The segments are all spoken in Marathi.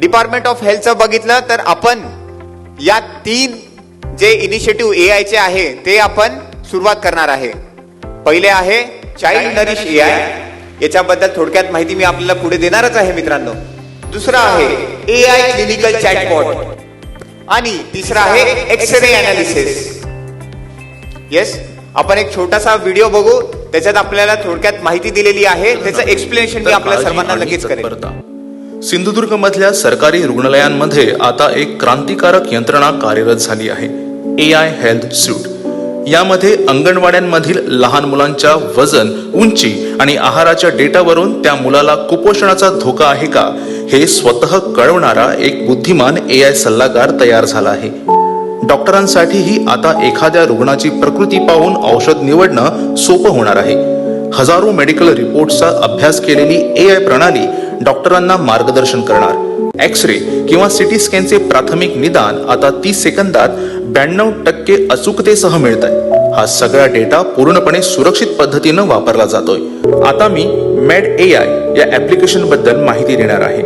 डिपार्टमेंट ऑफ हेल्थचं बघितलं तर आपण या तीन जे इनिशिएटिव्ह ए आयचे आहे ते आपण सुरुवात करणार आहे. पहिले आहे चाइल्ड नरिश ए आय याच्याबद्दल थोडक्यात माहिती मी आपल्याला पुढे देणारच आहे मित्रांनो. दुसरा आहे ए आय क्लिनिकल चॅटबॉट आणि तिसरा आहे एक्सरे अनालिसिस येस आपण एक छोटासा व्हिडिओ बघू त्याच्यात आपल्याला थोडक्यात माहिती दिलेली आहे त्याचं एक्सप्लेनेशन मी आपल्या सर्वांना लगेच करेन. सिंधुदुर्ग मधल्या सरकारी रुग्णालयांमध्ये आता एक क्रांतिकारक यंत्रणा कार्यरत झाली आहे. ए आय हेल्थ सूट यामध्ये अंगणवाड्यांमधील लहान मुलांच्या वजन उंची आणि आहाराच्या डेटावरून त्या मुलाला कुपोषणाचा धोका आहे का हे स्वतः कळवणारा एक बुद्धिमान ए आय सल्लागार तयार झाला आहे. डॉक्टरांसाठीही आता एखाद्या रुग्णाची प्रकृती पाहून औषध निवडणं सोपं होणार आहे. हजारो मेडिकल रिपोर्टचा अभ्यास केलेली ए आय प्रणाली डॉक्टरांना मार्गदर्शन करणार. एक्स रे किंवा सिटी स्कॅनचे प्राथमिक निदान आता तीस सेकंदात ब्याण्णव टक्के अचूकतेसह मिळत आहे हा सगळा डेटा पूर्णपणे सुरक्षित पद्धतीनं वापरला जातोय. आता मी मेड ए आय या ऍप्लिकेशनबद्दल माहिती देणार आहे.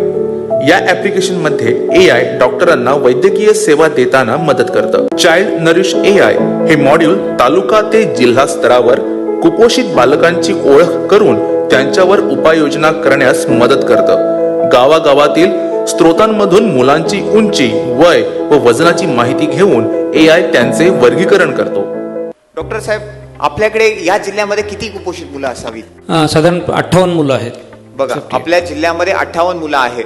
या ऍप्लिकेशनमध्ये ए आय डॉक्टरांना वैद्यकीय सेवा देताना मदत करतं. चाइल्ड नरिश ए आय हे मॉड्यूल तालुका ते जिल्हा स्तरावर कुपोषित बालकांची ओळख करून त्यांच्यावर उपाययोजना करण्यास मदत करतं. गावागावातील स्त्रोतांमधून मुलांची उंची वय व वजनाची माहिती घेऊन ए आय त्यांचे वर्गीकरण करतो. डॉक्टर साहेब आपल्याकडे या जिल्ह्यामध्ये किती कुपोषित मुलं असावीत? साधारण अठ्ठावन्न मुलं आहेत. बघा आपल्या जिल्ह्यामध्ये अठ्ठावन्न मुलं आहेत.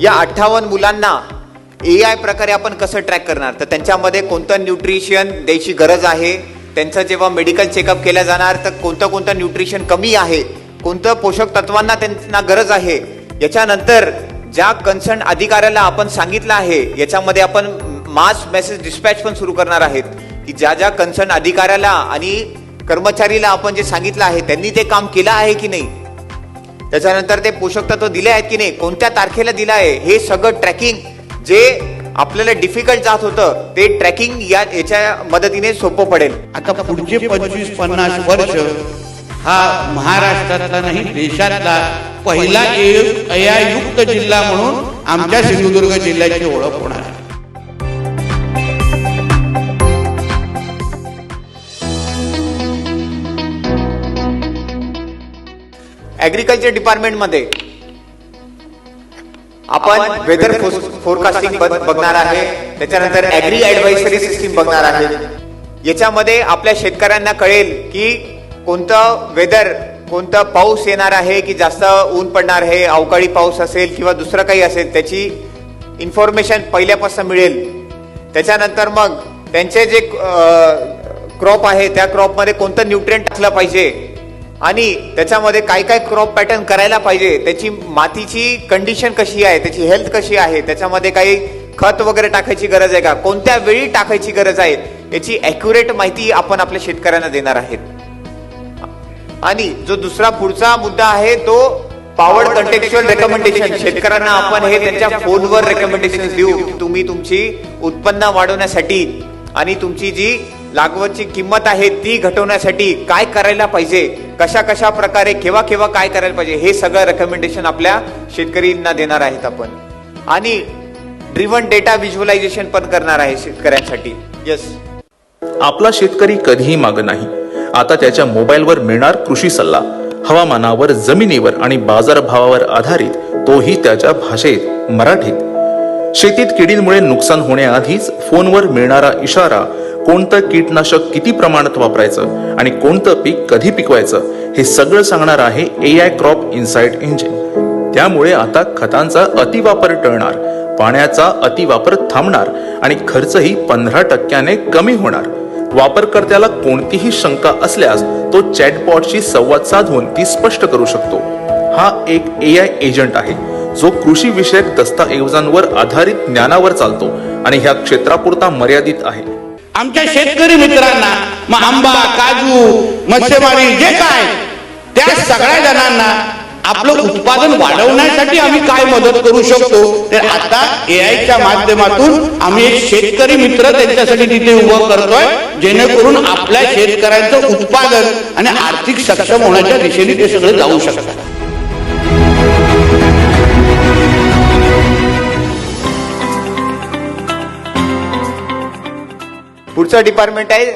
या अठ्ठावन्न मुलांना ए आय प्रकारे आपण कसं ट्रॅक करणार? तर त्यांच्यामध्ये कोणतं न्यूट्रिशन द्यायची गरज आहे? त्यांचं जेव्हा मेडिकल चेकअप केलं जाणार तर कोणतं कोणतं न्यूट्रिशन कमी आहे? कोणतं पोषक तत्वांना त्यांना गरज आहे याच्यानंतर ज्या कन्सर्न अधिकाऱ्याला आपण सांगितलं आहे याच्यामध्ये आपण मास मेसेज डिस्पॅच पण सुरू करणार आहेत की ज्या ज्या कन्सर्न अधिकाऱ्याला आणि कर्मचारीला आपण जे सांगितलं आहे त्यांनी ते काम केलं आहे की नाही? त्याच्यानंतर ते पोषक तत्व दिले आहेत की नाही? कोणत्या तारखेला दिलं आहे? हे सगळं ट्रॅकिंग जे आपल्याला डिफिकल्ट जात होतं ते ट्रॅकिंग या याच्या मदतीने सोपं पडेल. आता पुढचे पंचवीस पन्नास वर्ष हा महाराष्ट्रातला नाही देशातला पहिला युक्त जिल्हा म्हणून आमच्या सिंधुदुर्ग जिल्ह्याची ओळख होणार आहे. ऍग्रिकल्चर डिपार्टमेंटमध्ये आपण वेदर फोरकास्टिंग बघणार आहे त्याच्यानंतर ऍग्री ऍडवायझरी सिस्टीम बघणार आहे याच्यामध्ये आपल्या शेतकऱ्यांना कळेल की कोणतं वेदर कोणतं पाऊस येणार आहे की जास्त ऊन पडणार आहे अवकाळी पाऊस असेल किंवा दुसरं काही असेल त्याची इन्फॉर्मेशन पहिल्यापासून मिळेल. त्याच्यानंतर मग त्यांचे जे क्रॉप आहे त्या क्रॉपमध्ये कोणतं न्यूट्रिएंट टाकलं पाहिजे आणि त्याच्यामध्ये काय काय क्रॉप पॅटर्न करायला पाहिजे त्याची मातीची कंडिशन कशी आहे त्याची हेल्थ कशी आहे त्याच्यामध्ये काही खत वगैरे टाकायची गरज आहे का कोणत्या वेळी टाकायची गरज आहे याची ॲक्युरेट माहिती आपण आपल्या शेतकऱ्यांना देणार आहेत. आणि जो दुसरा पुढचा मुद्दा आहे तो पॉवर कंटेक्च्युअल रेकमेंडेशन शेतकऱ्यांना आपण हे त्यांच्या फोनवर रेकमेंडेशन देऊ. तुम्ही तुमची उत्पन्न वाढवण्यासाठी आणि तुमची जी लागवडची किंमत आहे ती घटवण्यासाठी काय करायला पाहिजे? कशा कशा प्रकारे केव्हा केव्हा काय करायला पाहिजे? हे सगळं रेकमेंडेशन आपल्या शेतकरींना देणार आहेत आपण. आणि ड्रिव्हन डेटा व्हिज्युअलायझेशन पण करणार आहे शेतकऱ्यांसाठी. येस आपला शेतकरी कधीही माग नाही. आता त्याच्या मोबाईलवर मिळणार कृषी सल्ला. हवामानावर जमिनीवर आणि बाजारभावावर आधारित तोही त्याच्या भाषेत मराठीत. शेतीत किडींमुळे नुकसान होण्याआधीच फोनवर मिळणारा इशारा कोणतं कीटनाशक किती प्रमाणात वापरायचं आणि कोणतं पीक कधी पिकवायचं हे सगळं सांगणार आहे A I crop insight engine त्यामुळे आता खतांचा अतिवापर टळणार पाण्याचा अतिवापर थांबणार आणि खर्चही पंधरा टक्क्याने कमी होणार. वापरकर्त्याला कोणतीही शंका असल्यास तो चॅटबॉटशी संवाद साधून ती स्पष्ट करू शकतो. हा एक ए आय एजंट आहे जो कृषी विषयक दस्ताऐवजांवर आधारित ज्ञानावर चालतो आणि ह्या क्षेत्रापुरता मर्यादित आहे. आमच्या शेतकरी मित्रांना मग आंबा काजू मत्स्यमारी जे काय त्या सगळ्या जणांना आपलं उत्पादन वाढवण्यासाठी आम्ही काय मदत करू शकतो? तर आता एआयच्या माध्यमातून आम्ही एक शेतकरी मित्र त्यांच्यासाठी तिथे उभं करतोय जेणेकरून आपल्या शेतकऱ्यांचं उत्पादन आणि आर्थिक सक्षम होण्याच्या दिशेने ते सगळे जाऊ शकतात. पुढचं डिपार्टमेंट आहे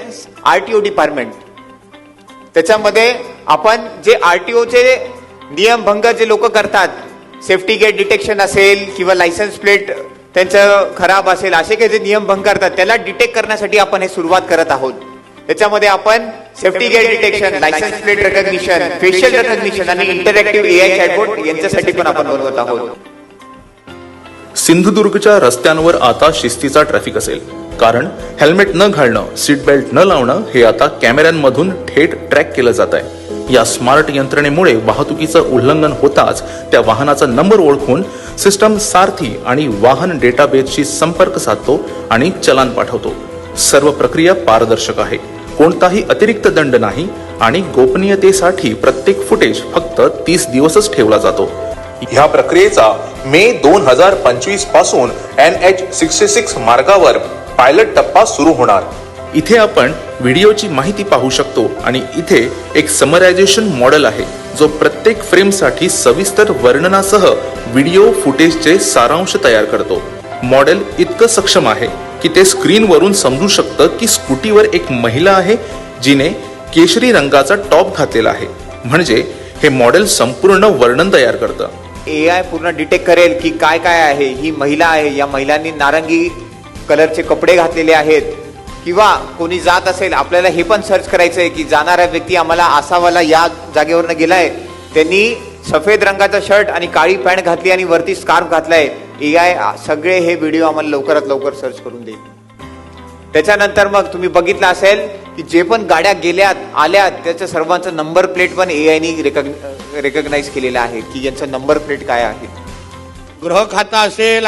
आरटीओ डिपार्टमेंट त्याच्यामध्ये आपण जे आरटीओचे नियमभंग जे लोक करतात सेफ्टी गेट डिटेक्शन असेल किंवा लायसन्स प्लेट त्यांचं खराब असेल असे काही जे नियम भंग करतात त्याला डिटेक्ट करण्यासाठी आपण हे सुरुवात करत आहोत. त्याच्यामध्ये आपण safety gate detection license plate recognition facial recognition आणि इंटरॅक्टिव्ह एआय चॅटबोर्ड यांच्यासाठी पण आपण बनवत आहोत. सिंधुदुर्गच्या रस्त्यांवर आता शिस्तीचा ट्रॅफिक असेल. कारण हेल्मेट न घालणं सीट बेल्ट न लावणं हे आता कॅमेऱ्यांमधून थेट ट्रॅक केलं जात आहे. या स्मार्ट यंत्रणेमुळे वाहतुकीचं उल्लंघन होताच त्या वाहनाचा नंबर ओळखून सिस्टम सारथी आणि वाहन डेटाबेसशी संपर्क साधतो आणि चलान पाठवतो. सर्व प्रक्रिया पारदर्शक आहे. कोणताही अतिरिक्त दंड नाही आणि गोपनीयतेसाठी प्रत्येक फुटेज फक्त तीस दिवसच ठेवला जातो. ह्या प्रक्रियेचा मे दोन हजार पंचवीसपासून एन एच सिक्स्टी सिक्स मार्गावर पायलट टप्पा सुरू होणार. इथे आपण व्हिडिओची माहिती पाहू शकतो आणि इथे एक समरायझेशन मॉडेल आहे जो प्रत्येक फ्रेमसाठी सविस्तर वर्णनासह व्हिडिओ फुटेजचे सारांश तयार करतो. मॉडेल इतकं सक्षम आहे की ते स्क्रीनवरून समजू शकतं की स्कूटीवर एक महिला आहे जिने केशरी रंगाचा टॉप घातलेला आहे. म्हणजे हे मॉडेल संपूर्ण वर्णन तयार करतं. ए आय पूर्ण डिटेक्ट करेल की काय काय आहे ही महिला आहे या महिलांनी नारंगी कलरचे कपडे घातलेले आहेत. किंवा कोणी जात असेल आपल्याला हे पण सर्च करायचं आहे की जाणारा व्यक्ती आम्हाला आसावाला या जागेवरनं गेलाय. त्यांनी सफेद रंगाचा शर्ट आणि काळी पॅन्ट घातली आणि वरती स्कार्फ घातलाय. ए आय सगळे हे व्हिडिओ आम्हाला लवकरात लवकर सर्च करून देईल. त्याच्यानंतर मग तुम्ही बघितलं असेल की जे पण गाड्या गेल्यात आल्यात त्याच्या सर्वांचं नंबर प्लेट पण ए आयनी रेकग्नाइज केलेलं आहे की यांचं नंबर प्लेट काय आहे. गृह खाता असेल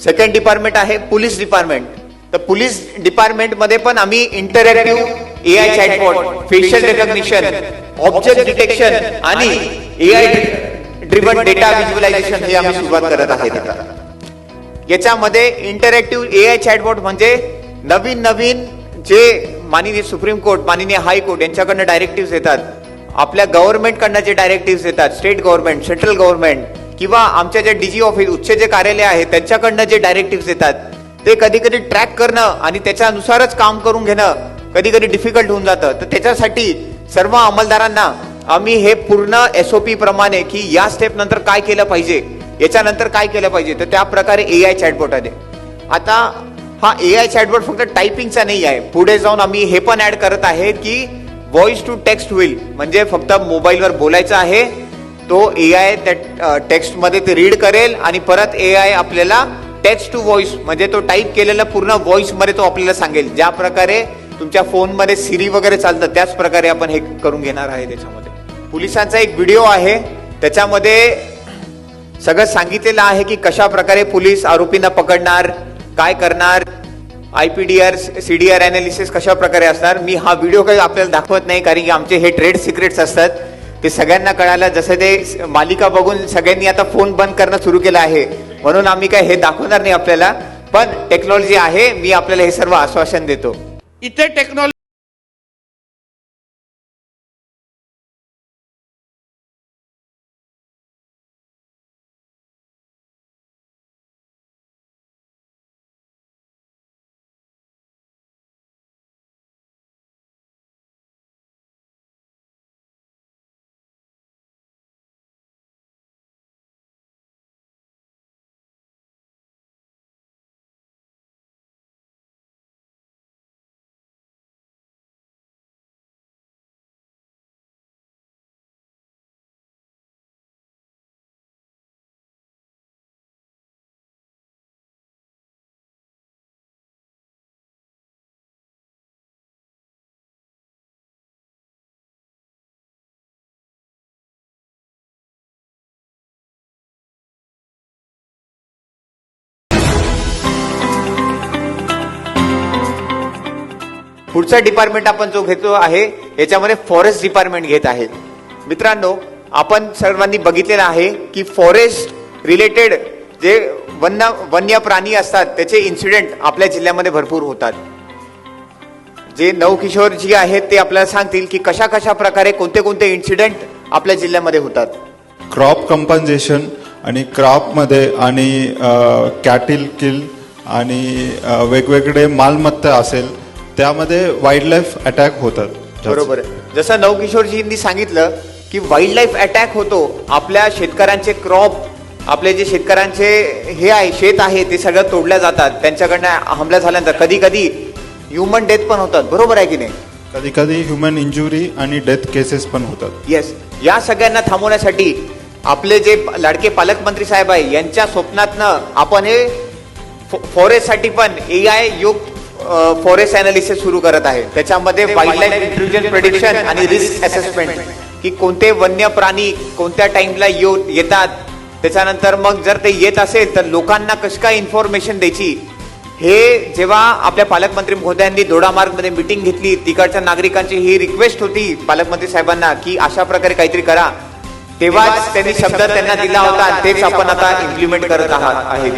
सेकंड डिपार्टमेंट आहे पोलीस डिपार्टमेंट तर पोलीस डिपार्टमेंटमध्ये पण आम्ही interactive A I chatbot facial recognition object detection आणि A I driven data visualisation हे आम्ही सुरुवात करत आहेत याच्यामध्ये इंटरॅक्टिव्ह ए आय चॅटबॉट म्हणजे नवीन नवीन जे माननीय सुप्रीम कोर्ट माननीय हायकोर्ट यांच्याकडनं डायरेक्टिव्ह येतात. आपल्या गव्हर्नमेंट कडनं जे डायरेक्टिव्ह येतात स्टेट गव्हर्नमेंट सेंट्रल गव्हर्नमेंट किंवा आमच्या ज्या डीजी ऑफिस उच्च जे कार्यालय आहे त्यांच्याकडनं जे डायरेक्टिव्ह येतात ते कधी कधी ट्रॅक करणं आणि त्याच्यानुसारच काम करून घेणं कधी कधी डिफिकल्ट होऊन जातं. तर त्याच्यासाठी सर्व अंमलदारांना आम्ही हे पूर्ण एसओपी प्रमाणे की या स्टेप नंतर काय केलं पाहिजे याच्यानंतर काय केलं पाहिजे तर त्या प्रकारे ए आय चॅटबोट आहे आता हा ए आय चॅटबोट फक्त टायपिंगचा नाही आहे. पुढे जाऊन आम्ही हे पण ऍड करत आहे की व्हॉइस टू टेक्स्ट होईल म्हणजे फक्त मोबाईलवर बोलायचं आहे तो ए आय त्या टेक्स्टमध्ये ते रीड करेल आणि परत ए आय आपल्याला टेक्स्ट टू व्हॉइस म्हणजे तो टाईप केलेला पूर्ण व्हॉइसमध्ये तो आपल्याला सांगेल. ज्या प्रकारे तुमच्या फोनमध्ये सिरी वगैरे चालतं त्याच प्रकारे आपण हे करून घेणार आहे त्याच्यामध्ये. पोलिसांचा एक व्हिडिओ आहे. त्याच्यामध्ये सगळं सांगितलेलं आहे की कशा प्रकारे पोलीस आरोपींना पकडणार काय करणार I P D R C D R analysis कशा प्रकारे असणार. मी हा व्हिडिओ काही आपल्याला दाखवत नाही कारण की आमचे हे ट्रेड सिक्रेट्स असतात. ते सगळ्यांना कळालं जसं ते मालिका बघून सगळ्यांनी आता फोन बंद करणं सुरू केलं आहे. म्हणून आम्ही काय हे दाखवणार नाही आपल्याला पण टेक्नॉलॉजी आहे मी आपल्याला हे सर्व आश्वासन देतो. इथे टेक्नॉलॉजी पुढचा डिपार्टमेंट आपण जो घेतो आहे याच्यामध्ये फॉरेस्ट डिपार्टमेंट घेत आहे. मित्रांनो आपण सर्वांनी बघितलेलं आहे की फॉरेस्ट रिलेटेड जे वन्य वन्य प्राणी असतात त्याचे इन्सिडेंट आपल्या जिल्ह्यामध्ये भरपूर होतात. जे नवकिशोर जी आहेत ते आपल्याला सांगतील की कशा कशा प्रकारे कोणते कोणते इन्सिडेंट आपल्या जिल्ह्यामध्ये होतात. क्रॉप कंपन्सेशन आणि क्रॉपमध्ये आणि कॅटिल किल आणि वेगवेगळे मालमत्ता असेल त्यामध्ये वाईल्ड लाईफ अटॅक होतात. बरोबर आहे. जसं नवकिशोरजींनी सांगितलं की वाईल्ड लाईफ अटॅक होतो आपल्या शेतकऱ्यांचे क्रॉप आपले जे शेतकऱ्यांचे हे आहे शेत आहे ते सगळं तोडल्या जातात. त्यांच्याकडनं हमला झाल्यानंतर कधी कधी ह्युमन डेथ पण होतात. बरोबर आहे की नाही? कधी कधी ह्युमन इंजुरी आणि डेथ केसेस पण होतात. येस या सगळ्यांना थांबवण्यासाठी आपले जे लाडके पालकमंत्री साहेब आहे यांच्या स्वप्नातनं आपण हे फॉरेस्टसाठी पण ए आय युक्त फॉरेस्ट अनालिसिस सुरू करत आहे. त्याच्यामध्ये वाईल्ड लाईफ इंट्रुजन प्रेडिक्शन आणि रिस्क असेसमेंट की कोणते वन्य प्राणी कोणत्या टाइमला येतात. त्याच्यानंतर मग जर ते येत असेल तर लोकांना कसं काय इन्फॉर्मेशन द्यायची? हे जेव्हा आपल्या पालकमंत्री महोदयांनी दोडामार्गमध्ये मिटिंग घेतली तिकडच्या नागरिकांची ही रिक्वेस्ट होती पालकमंत्री साहेबांना की अशा प्रकारे काहीतरी करा. तेव्हाच त्यांनी शब्द त्यांना दिला होता. तेच आपण आता इम्प्लिमेंट करत आहात. आहे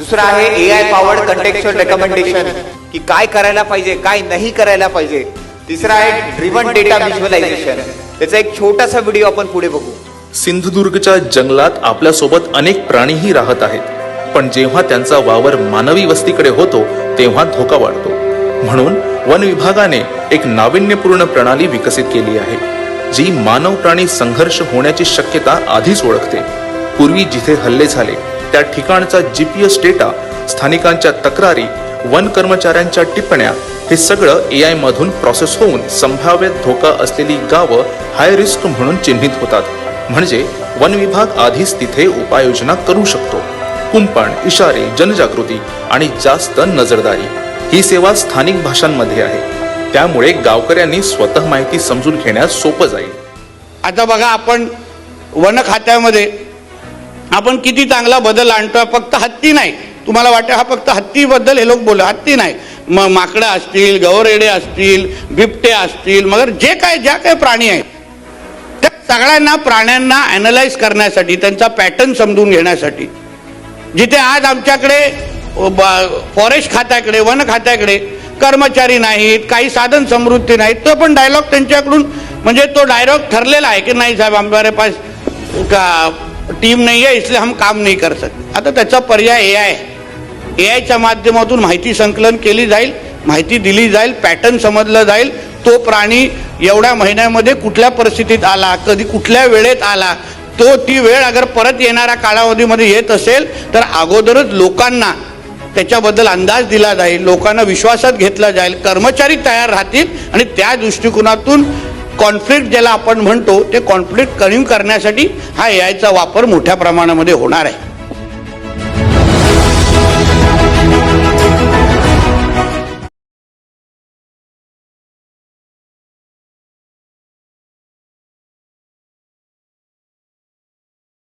दुसरं आहे A I powered contextual recommendation की काय करायला पाहिजे काय नाही करायला पाहिजे. तिसरं आहे ड्रिव्हन डेटा व्हिज्युअलायझेशन त्याचा एक छोटासा व्हिडिओ आपण पुढे बघू. सिंधुदुर्गच्या जंगलात आपल्यासोबत अनेक प्राणीही राहत आहेत. पण जेव्हा त्यांचा वावर मानवी वस्तीकडे होतो तेव्हा धोका वाढतो. म्हणून वन विभागाने एक नाविन्यपूर्ण प्रणाली विकसित केली आहे जी मानव प्राणी संघर्ष होण्याची शक्यता आधीच ओळखते. पूर्वी जिथे हल्ले झाले त्या ठिकाणचा जीपीएस डेटा स्थानिकांच्या तक्रारी वन कर्मचाऱ्यांच्या टिप्पण्या हे सगळं ए आय मधून प्रोसेस होऊन संभाव्य धोका असलेली गावं हाय रिस्क म्हणून चिन्हित होतात. म्हणजे वन विभाग आधीच तिथे उपाययोजना करू शकतो. कुंपण इशारे जनजागृती आणि जास्त नजरदारी. ही सेवा स्थानिक भाषांमध्ये आहे. त्यामुळे गावकऱ्यांनी स्वतः माहिती समजून घेण्यास सोपं जाईल. आता बघा आपण वन खात्यामध्ये आपण किती चांगला बदल आणतोय फक्त हत्ती नाही. तुम्हाला वाटतं हा फक्त हत्तीबद्दल हे लोक बोल हत्ती नाही. मग माकडं असतील गवरेडे असतील बिबटे असतील मगर जे काय ज्या काही प्राणी आहेत त्या सगळ्यांना प्राण्यांना अनालाइज करण्यासाठी त्यांचा पॅटर्न समजून घेण्यासाठी. जिथे आज आमच्याकडे फॉरेस्ट खात्याकडे वन खात्याकडे कर्मचारी नाहीत काही साधन समृद्धी नाहीत तो पण डायलॉग त्यांच्याकडून म्हणजे तो डायलॉग ठरलेला आहे की नाही साहेब हमारे पास का टीम नाही आहे इसलिए हम काम नाही कर सकते. आता त्याचा पर्याय ए आय ए आयच्या माध्यमातून माहिती संकलन केली जाईल माहिती दिली जाईल पॅटर्न समजलं जाईल. तो प्राणी एवढ्या महिन्यामध्ये कुठल्या परिस्थितीत आला कधी कुठल्या वेळेत आला तो ती वेळ अगर परत येणाऱ्या कालावधीमध्ये येत असेल तर अगोदरच लोकांना त्याच्याबद्दल अंदाज दिला जाईल लोकांना विश्वासात घेतला जाईल कर्मचारी तयार राहतील आणि त्या दृष्टिकोनातून कॉन्फ्लिक्ट ज्याला आपण म्हणतो ते कॉन्फ्लिक्ट कमी करण्यासाठी हा ए आयचा वापर मोठ्या प्रमाणामध्ये होणार आहे.